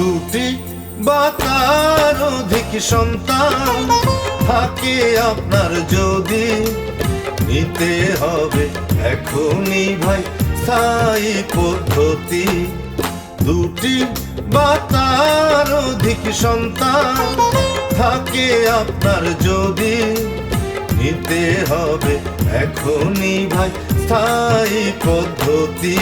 দুটি বা তার অধিক সন্তান থাকে আপনার যদি। নিতে হবে এখনই ভাই স্থায়ী পদ্ধতি। দুটি বা তার অধিক সন্তান থাকে আপনার যদি। নিতে হবে এখনই ভাই স্থায়ী পদ্ধতি।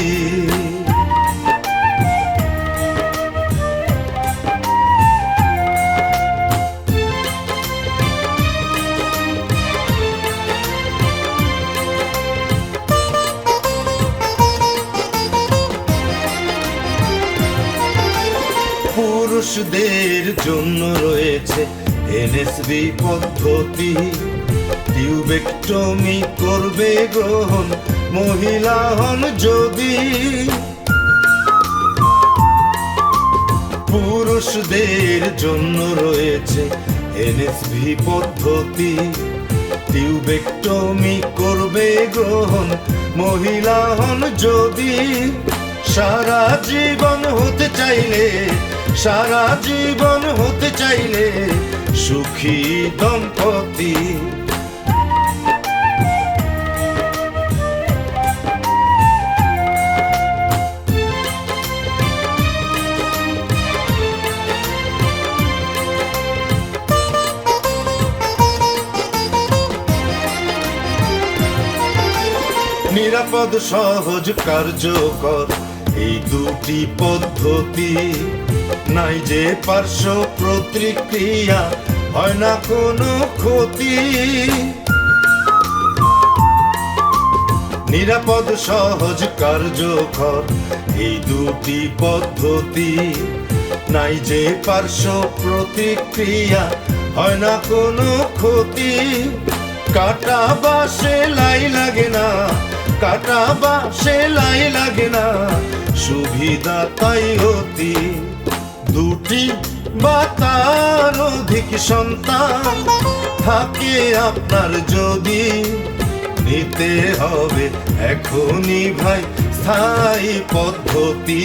পুরুষদের জন্য রয়েছে এনএসবি পদ্ধতি। টিউবেক্টমি করবে গ্রহণ, মহিলা হন যদি। পুরুষদের জন্য রয়েছে এনএসভি পদ্ধতি। টিউবেক্টমি করবে গ্রহণ, মহিলা হন যদি। সারা জীবন হতে চাইলে সারা জীবন হতে চাইলে সুখী দম্পতি। নিরাপদ সহজ কার্যকর এই দুটি পদ্ধতি। নাই যে পার্শ্ব প্রতিক্রিয়া, হয় না কোনো ক্ষতি। নিরাপদ, সহজ, কার্যকর এই দুটি পদ্ধতি। নাই যে পার্শ্ব প্রতিক্রিয়া, হয় না কোনো ক্ষতি। কাটা বা সেলাই লাগে না, কাটা বা সেলাই লাগে না, সুবিধা তাই অতি। দুটি বা তার অধিক সন্তান থাকে আপনার যদি। নিতে হবে এখনই ভাই স্থায়ী পদ্ধতি।